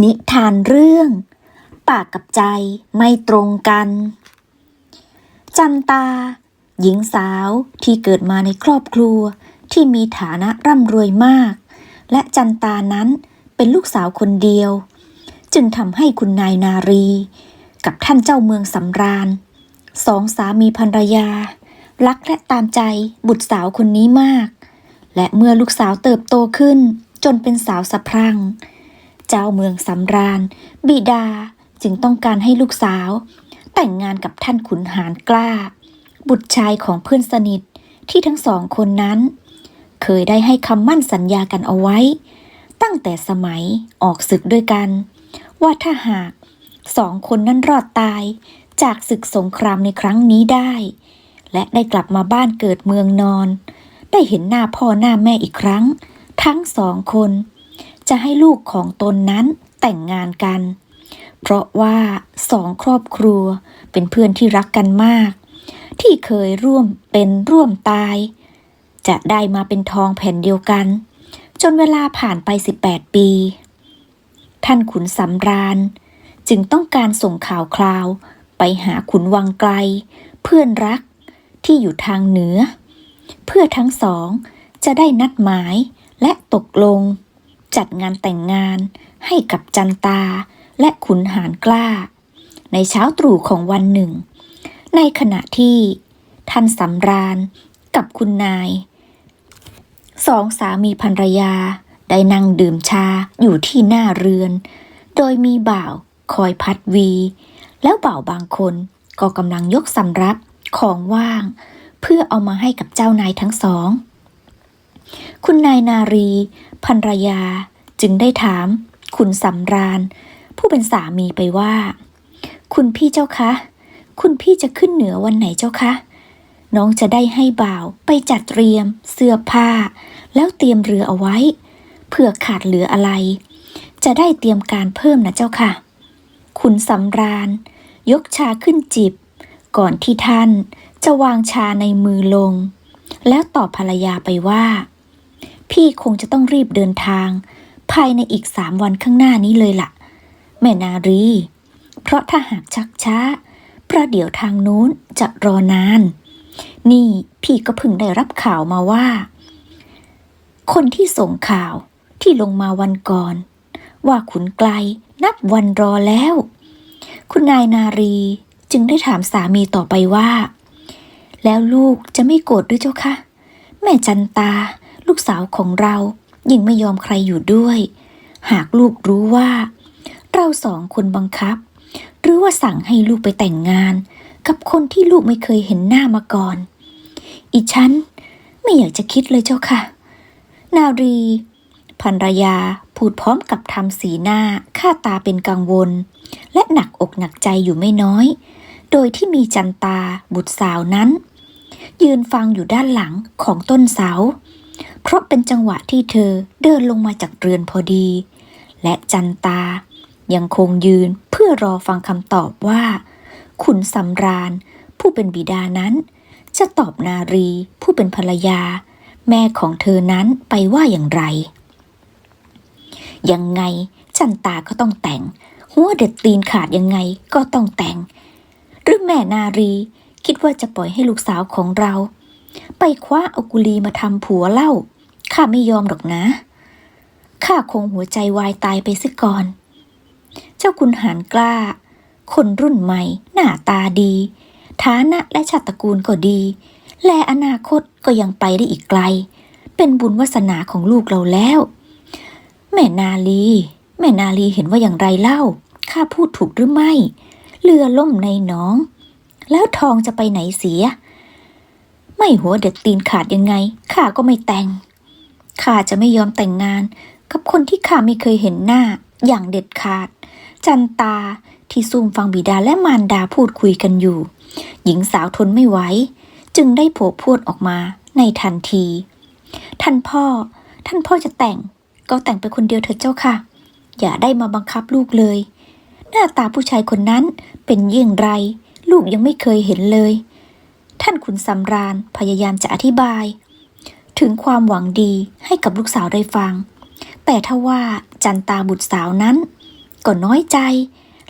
นิทานเรื่อง ปากกับใจไม่ตรงกัน จันตา หญิงสาวที่เกิดมาในครอบครัวที่มีฐานะร่ำรวยมาก และจันตานั้นเป็นลูกสาวคนเดียว จึงทำให้คุณนายนารี กับท่านเจ้าเมืองสำราญ สองสามีภรรยา รักและตามใจบุตรสาวคนนี้มาก และเมื่อลูกสาวเติบโตขึ้นจนเป็นสาวสะพรั่ง เจ้าเมืองสำราญ บิดาจึงต้องการให้ลูกสาว แต่งงานกับท่านขุนหารกล้า บุตรชายของเพื่อนสนิทที่ทั้งสองคนนั้น เคยได้ให้คำมั่นสัญญากันเอาไว้ ตั้งแต่สมัยออกศึกด้วยกัน ว่าถ้าหากสองคนนั้นรอดตายจากศึกสงครามในครั้งนี้ได้ และได้กลับมาบ้านเกิดเมืองนอน ได้เห็นหน้าพ่อหน้าแม่อีกครั้ง ทั้งสองคน จะให้ลูกของตนนั้นแต่งงานกัน เพราะว่าสองครอบครัวเป็นเพื่อนที่รักกันมาก ที่เคยร่วมเป็นร่วมตาย จะได้มาเป็นทองแผ่นเดียวกัน จนเวลาผ่านไป 18 ปี ท่านขุนสำราญ จึงต้องการส่งข่าวคราวไปหาขุนวังไกล เพื่อนรักที่อยู่ทางเหนือ เพื่อทั้งสองจะได้นัดหมายและตกลง จัดงานแต่งงานให้กับจันตาและขุนหารกล้า ในเช้าตรู่ของวันหนึ่ง ในขณะที่ ท่านสำราญกับคุณนาย สองสามีภรรยาได้นั่งดื่มชาอยู่ที่หน้าเรือน โดยมีบ่าวคอยพัดวี แล้วบ่าวบางคนก็กำลังยกสำรับของว่าง เพื่อเอามาให้กับเจ้านายทั้งสอง คุณนายนารีภรรยาจึงได้ถาม คุณสำราญ ผู้เป็นสามีไปว่า คุณพี่เจ้าคะ คุณพี่จะขึ้นเหนือวันไหนเจ้าคะ น้องจะได้ให้บ่าวไปจัดเตรียม เสื้อผ้า แล้วเตรียมเรือเอาไว้เพื่อขาดเหลืออะไร จะได้เตรียมการเพิ่มนะเจ้าค่ะ คุณสำราญ ยกชาขึ้นจิบ ก่อนที่ท่านจะวางชาในมือลง แล้วตอบภรรยาไปว่า พี่คงจะต้องรีบเดินทาง ภายในอีกสามวันข้างหน้านี้เลยล่ะ แม่นารี เพราะถ้าหากชักช้า ประเดี๋ยวทางนู้นจะรอนาน นี่พี่ก็เพิ่งได้รับข่าวมาว่า คนที่ส่งข่าวที่ลงมาวันก่อน ว่าขุนไกลนับวันรอแล้ว คุณนายนารีจึงได้ถามสามีต่อไปว่า แล้วลูกจะไม่โกรธด้วยเจ้าคะ แม่จันตา ลูกสาวของเรายิ่งไม่ยอมใครอยู่ด้วย หากลูกรู้ว่า เราสองคนบังคับ หรือว่าสั่งให้ลูกไปแต่งงาน กับคนที่ลูกไม่เคยเห็นหน้ามาก่อน อีฉันไม่อยากจะคิดเลยเจ้าค่ะ นารีภรรยาพูดพร้อมกับทำสีหน้าค่าตาเป็นกังวล และหนักอกหนักใจอยู่ไม่น้อย โดยที่มีจันตาบุตรสาวนั้น ยืนฟังอยู่ด้านหลังของต้นเสา เพราะเป็นจังหวะที่เธอเดินลงมาจากเรือนพอดี และจันตายังคงยืนเพื่อรอฟังคำตอบว่า ขุนสำราญ ผู้เป็นบิดานั้น จะตอบนารีผู้เป็นภรรยา แม่ของเธอนั้นไปว่าอย่างไร ยังไงจันตาก็ต้องแต่ง หัวเด็ดตีนขาดยังไงก็ต้องแต่ง หรือแม่นารีคิดว่าจะปล่อยให้ลูกสาวของเรา ไปคว้าเอากุลีมาทำผัวเล่า ข้าไม่ยอมหรอกนะ ข้าคงหัวใจวายตายไปซะก่อน เจ้าคุณหารกล้า คนรุ่นใหม่ หน้าตาดี ฐานะและชาติตระกูลก็ดี และอนาคตก็ยังไปได้อีกไกล เป็นบุญวาสนาของลูกเราแล้ว แม่นาลี แม่นาลีเห็นว่าอย่างไรเล่า ข้าพูดถูกหรือไม่ เรือล่มในหนอง แล้วทองจะไปไหนเสีย ไม่หัวเด็ดตีนขาดยังไง ข้าก็ไม่แต่ง ข้าจะไม่ยอมแต่งงาน กับคนที่ข้าไม่เคยเห็นหน้าอย่างเด็ดขาด จันตาที่ซุ่มฟังบิดาและมารดาพูดคุยกันอยู่ หญิงสาวทนไม่ไหวจึงได้โผพูดออกมาในทันที ท่านพ่อ ท่านพ่อจะแต่ง ก็แต่งไปคนเดียวเถิดเจ้าค่ะ อย่าได้มาบังคับลูกเลย หน้าตาผู้ชายคนนั้นเป็นเยี่ยงไร ลูกยังไม่เคยเห็นเลย ท่านขุนสำราญพยายามจะอธิบาย ถึงความหวังดีให้กับลูกสาวได้ฟัง แต่ถ้าว่าจันตาบุตรสาวนั้น ก็น้อยใจ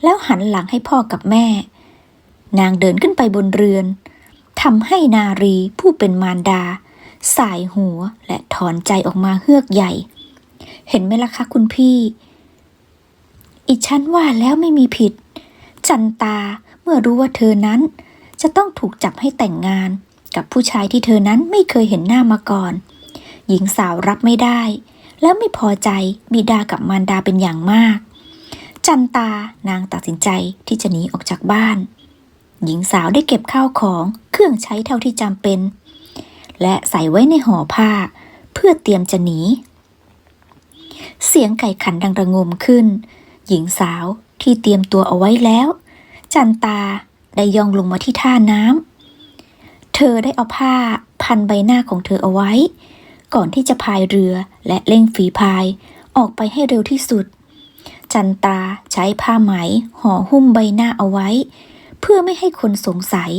แล้วหันหลังให้พ่อกับแม่ นางเดินขึ้นไปบนเรือนทำให้นารีผู้เป็นมารดา สายหัวและถอนใจออกมาเฮือกใหญ่ เห็นไหมล่ะคะคุณพี่อิฉันว่าแล้วไม่มีผิด จันตาเมื่อรู้ว่าเธอนั้นจะต้องถูกจับให้แต่งงาน กับผู้ชายที่เธอนั้นไม่เคยเห็นหน้ามาก่อน หญิงสาวรับไม่ได้ แล้วไม่พอใจบิดากับมารดาเป็นอย่างมาก จันตานางตัดสินใจที่จะหนีออกจากบ้าน หญิงสาวได้เก็บข้าวของเครื่องใช้เท่าที่จำเป็น และใส่ไว้ในห่อผ้า เพื่อเตรียมจะหนี เสียงไก่ขันดังระงมขึ้น หญิงสาวที่เตรียมตัวเอาไว้แล้ว จันตาได้ย่องลงมาที่ท่าน้ำ เธอได้เอาผ้าพันใบหน้าของเธอเอาไว้ ก่อนที่จะพายเรือและเร่งฝีพายออกไปให้เร็วที่สุด จันตาใช้ผ้าไหมห่อหุ้มใบหน้าเอาไว้ เพื่อไม่ให้คนสงสัย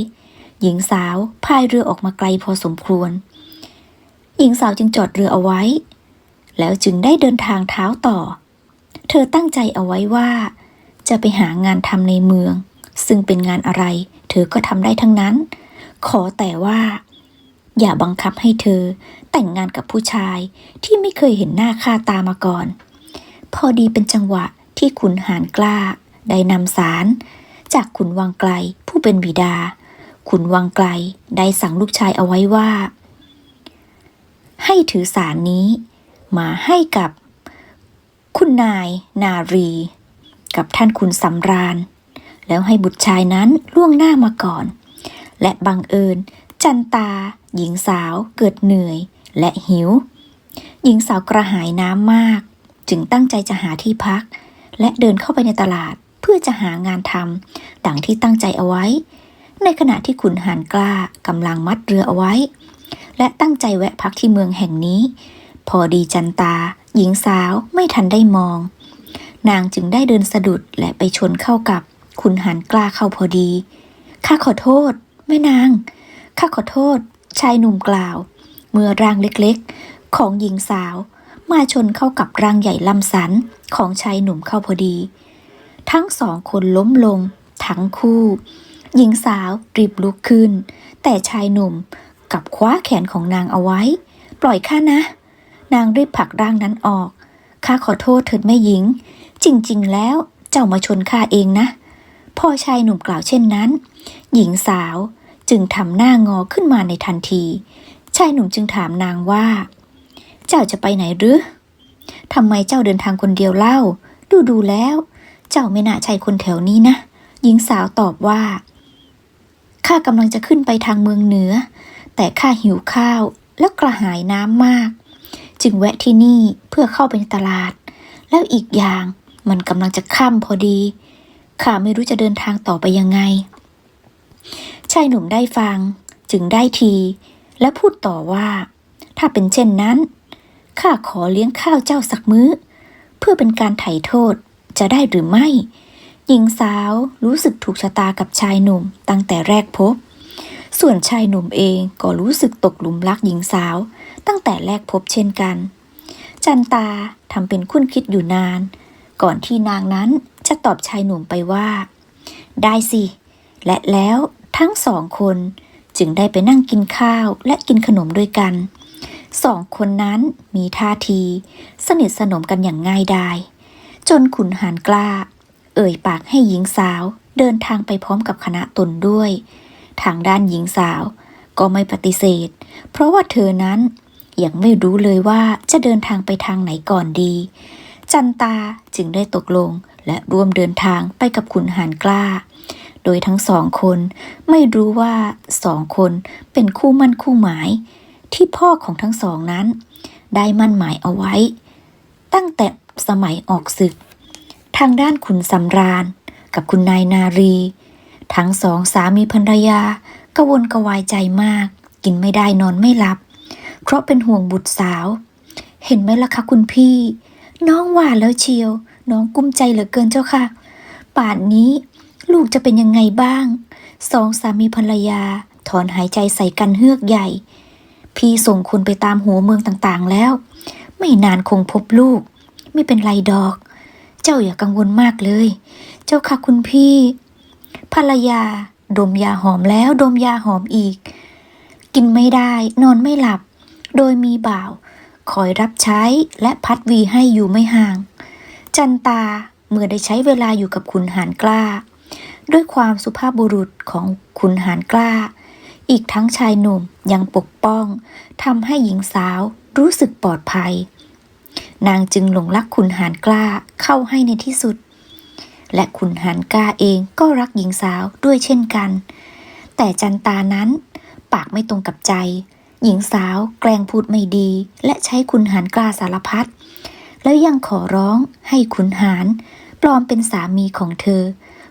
หญิงสาวพายเรือออกมาไกลพอสมควร หญิงสาวจึงจอดเรือเอาไว้ แล้วจึงได้เดินทางเท้าต่อ เธอตั้งใจเอาไว้ว่า จะไปหางานทำในเมือง ซึ่งเป็นงานอะไร เธอก็ทำได้ทั้งนั้น ขอแต่ว่า อย่าบังคับให้เธอแต่งงานกับผู้ชายที่ไม่เคยเห็นหน้าค่าตามาก่อน พอดีเป็นจังหวะที่ขุนหารกล้า ได้นำสารจากขุนวังไกลผู้เป็นบิดา ขุนวังไกลได้สั่งลูกชายเอาไว้ว่า ให้ถือสารนี้ มาให้กับ คุณนายนารี กับท่านคุณสำราญ แล้วให้บุตรชายนั้นล่วงหน้ามาก่อน และบังเอิญ จันตา หญิงสาวเกิดเหนื่อย และหิว หญิงสาวกระหายน้ำมาก จึงตั้งใจจะหาที่พัก และเดินเข้าไปในตลาดเพื่อจะหางานทำดังที่ตั้งใจเอาไว้ ในขณะที่ขุนหารกล้ากำลังมัดเรือเอาไว้ และตั้งใจแวะพักที่เมืองแห่งนี้ พอดีจันตา หญิงสาวไม่ทันได้มอง นางจึงได้เดินสะดุดและไปชนเข้ากับ ขุนหารกล้าเข้าพอดีข้าขอโทษ แม่นาง ข้าขอโทษ ชายหนุ่มกล่าว เมื่อร่างเล็กๆ ของหญิงสาว มาชนเข้ากับร่างใหญ่ลำสันของชายหนุ่มเข้าพอดี ทั้งสองคนล้มลง ทั้งคู่ หญิงสาวรีบลุกขึ้น แต่ชายหนุ่มกับคว้าแขนของนางเอาไว้ ปล่อยข้านะ นางรีบผลักร่างนั้นออกข้าขอโทษเถิดแม่หญิง จริง ๆ แล้วเจ้ามาชนข้าเองนะ พอชายหนุ่มกล่าวเช่นนั้น หญิงสาวจึงทำหน้างอขึ้นมาในทันที ชายหนุ่มจึงถามนางว่า เจ้าจะไปไหนหรือทำไมเจ้าเดินทางคนเดียวเล่า ดูดูแล้ว เจ้าไม่น่าใช่คนแถวนี้นะ หญิงสาวตอบว่า ข้ากำลังจะขึ้นไปทางเมืองเหนือ แต่ข้าหิวข้าวและกระหายน้ำมาก จึงแวะที่นี่เพื่อเข้าไปในตลาด แล้วอีกอย่างมันกำลังจะค่ำพอดี ข้าไม่รู้จะเดินทางต่อไปยังไง ชายหนุ่มได้ฟัง จึงได้ที และพูดต่อว่า ถ้าเป็นเช่นนั้น ข้าขอเลี้ยงข้าวเจ้าสักมื้อ เพื่อเป็นการไถ่โทษจะได้หรือไม่ หญิงสาวรู้สึกถูกชะตากับชายหนุ่มตั้งแต่แรกพบ ส่วนชายหนุ่มเองก็รู้สึกตกหลุมรักหญิงสาว ตั้งแต่แรกพบเช่นกัน จันตาทำเป็นคุ้นคิดอยู่นาน ก่อนที่นางนั้น จะตอบชายหนุ่มไปว่า ได้สิ และแล้วทั้งสองคนจึงได้ไปนั่งกินข้าวและกินขนมด้วยกัน สองคนนั้นมีท่าที สนิทสนมกันอย่างง่ายดายจนขุนหารกล้า เอ่ยปากให้หญิงสาวเดินทางไปพร้อมกับคณะตนด้วย ทางด้านหญิงสาวก็ไม่ปฏิเสธ เพราะว่าเธอนั้นยังไม่รู้เลยว่าจะเดินทางไปทางไหนก่อนดี จันตาจึงได้ตกลง และร่วมเดินทางไปกับขุนหารกล้า โดยทั้งสองคนไม่รู้ว่าสองคนเป็นคู่มั่นคู่หมาย ที่พ่อของทั้งสองนั้น ได้มั่นหมายเอาไว้ ตั้งแต่สมัยออกศึก ทางด้านขุนสำราญ กับคุณนายนารี ทั้งสองสามีภรรยากระวนกระวายใจมาก กินไม่ได้นอนไม่หลับ เพราะเป็นห่วงบุตรสาว เห็นไหมล่ะคะคุณพี่ น้องว่าแล้วเชียว น้องกุ้มใจเหลือเกินเจ้าค่ะ ป่านนี้ ลูกจะเป็นยังไงบ้าง สองสามีภรรยา ถอนหายใจใส่กันเฮือกใหญ่ พี่ส่งคนไปตามหัวเมืองต่างๆแล้ว ไม่นานคงพบลูก ไม่เป็นไรดอก เจ้าอย่ากังวลมากเลย เจ้าค่ะคุณพี่ ภรรยา ดมยาหอมแล้วดมยาหอมอีก กินไม่ได้ นอนไม่หลับ โดยมีบ่าวคอยรับใช้และพัดวีให้อยู่ไม่ห่าง จันตาเมื่อได้ใช้เวลาอยู่กับคุณหานกล้า ด้วยความสุภาพบุรุษของคุณหานกล้า อีกทั้งชายหนุ่มยังปกป้องทำให้หญิงสาวรู้สึกปลอดภัย นางจึงหลงรักคุณหานกล้าเข้าให้ในที่สุด และคุณหานกล้าเองก็รักหญิงสาวด้วยเช่นกัน แต่จันตานั้นปากไม่ตรงกับใจ หญิงสาวแกล้งพูดไม่ดี และใช้คุณหานกล้าสารพัด แล้วยังขอร้องให้คุณหานปลอมเป็นสามีของเธอ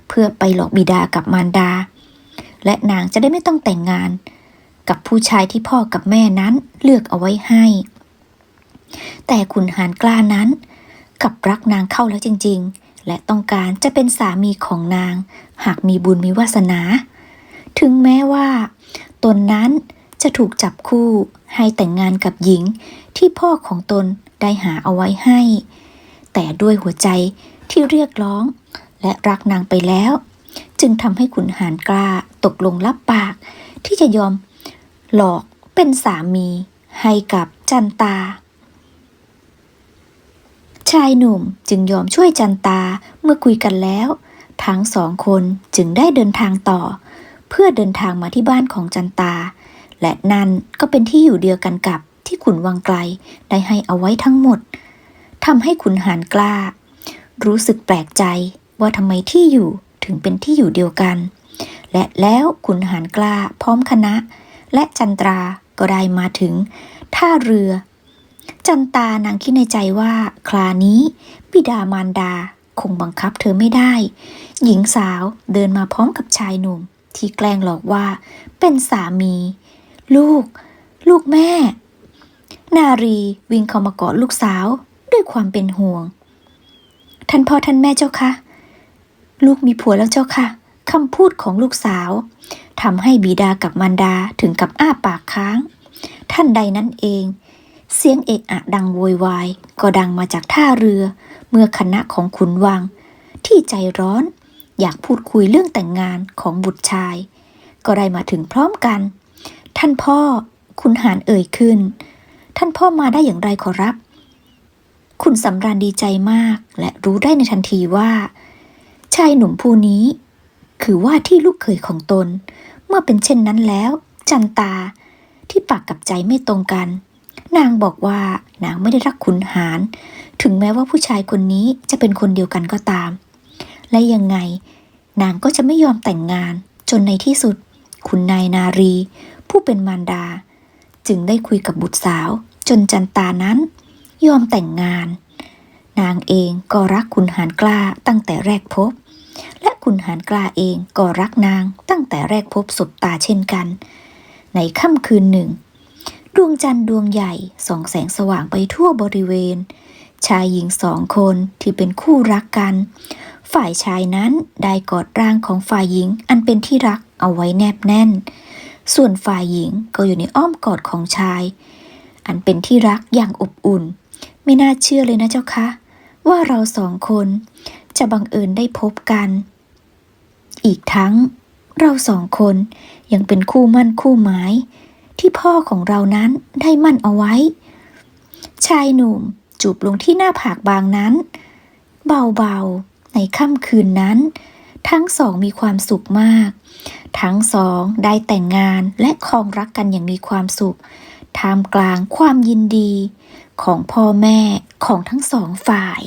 เพื่อไปหลอกบิดากับมารดา และนางจะได้ไม่ต้องแต่งงาน กับผู้ชายที่พ่อกับแม่นั้นเลือกเอาไว้ให้ แต่คุณหานกล้านั้นกับรักนางเข้าแล้วจริง ๆ และต้องการจะเป็นสามีของนาง หากมีบุญมีวาสนา ถึงแม้ว่า ตนนั้นจะถูกจับคู่ให้แต่งงานกับหญิงที่พ่อของตน ได้หาเอาไว้ให้ แต่ด้วยหัวใจที่เรียกร้อง และรักนางไปแล้ว จึงทำให้ขุนหารกล้าตกลงรับปาก ที่จะยอมหลอกเป็นสามีให้กับจันตา ชายหนุ่มจึงยอมช่วยจันตาเมื่อคุยกันแล้ว ทั้งสองคนจึงได้เดินทางต่อ เพื่อเดินทางมาที่บ้านของจันตา และนั่นก็เป็นที่อยู่เดียวกันกับ ที่ขุนวังไกลได้ให้เอาไว้ทั้งหมดทำให้ขุนหารกล้า รู้สึกแปลกใจว่าทำไมที่อยู่ถึงเป็นที่อยู่เดียวกัน และแล้วขุนหารกล้าพร้อมคณะ และจันตราก็ได้มาถึง ท่าเรือ จันตานางคิดในใจว่าคลานี้บิดามารดาคงบังคับเธอไม่ได้ หญิงสาวเดินมาพร้อมกับชายหนุ่ม ที่แกล้งหลอกว่าเป็นสามี ลูก ลูกแม่ นารีวิ่งเข้ามากอดลูกสาวด้วยความเป็นห่วง ท่านพ่อท่านแม่เจ้าคะ ลูกมีผัวแล้วเจ้าค่ะคำพูดของลูกสาวทำให้บิดากับมารดาถึงกับอ้าปากค้าง ท่านใดนั้นเอง เสียงเอะอะดังโวยวาย ก็ดังมาจากท่าเรือ เมื่อคณะของขุนวัง ที่ใจร้อน อยากพูดคุยเรื่องแต่งงานของบุตรชาย ก็ได้มาถึงพร้อมกัน ท่านพ่อคุณหานเอ่ยขึ้น ท่านพ่อมาได้อย่างไรขอรับ คุณสำราญดีใจมากและรู้ได้ในทันทีว่า ชายหนุ่มผู้นี้ คือว่าที่ลูกเขยของตน เมื่อเป็นเช่นนั้นแล้ว จันตาที่ปากกับใจไม่ตรงกัน นางบอกว่านางไม่ได้รักขุนหาร ถึงแม้ว่าผู้ชายคนนี้จะเป็นคนเดียวกันก็ตาม และยังไง นางก็จะไม่ยอมแต่งงานจนในที่สุด คุณนายนารี ผู้เป็นมารดา จึงได้คุยกับบุตรสาว จนจันตานั้น ยอมแต่งงาน นางเองก็รักคุณหารกล้าตั้งแต่แรกพบ และคุณหารกล้าเองก็รักนางตั้งแต่แรกพบสบตาเช่นกัน ในค่ำคืนหนึ่ง ดวงจันทร์ดวงใหญ่ส่องแสงสว่างไปทั่วบริเวณ ชายหญิงสองคนที่เป็นคู่รักกัน ฝ่ายชายนั้นได้กอดร่างของฝ่ายหญิงอันเป็นที่รักเอาไว้แนบแน่น ส่วนฝ่ายหญิงก็อยู่ในอ้อมกอดของชาย อันเป็นที่รักอย่างอบอุ่น ไม่น่าเชื่อเลยนะเจ้าคะ ว่าเราสองคนจะบังเอิญได้พบกัน อีกทั้งเราสองคนยังเป็นคู่มั่นคู่หมาย ที่พ่อของเรานั้นได้มั่นเอาไว้ ชายหนุ่มจูบลงที่หน้าผากบางนั้น เบาๆในค่ำคืนนั้น ทั้งสองมีความสุขมาก ทั้งสองได้แต่งงานและครองรักกันอย่างมีความสุข ท่ามกลางความยินดี ของพ่อแม่ของทั้งสองฝ่าย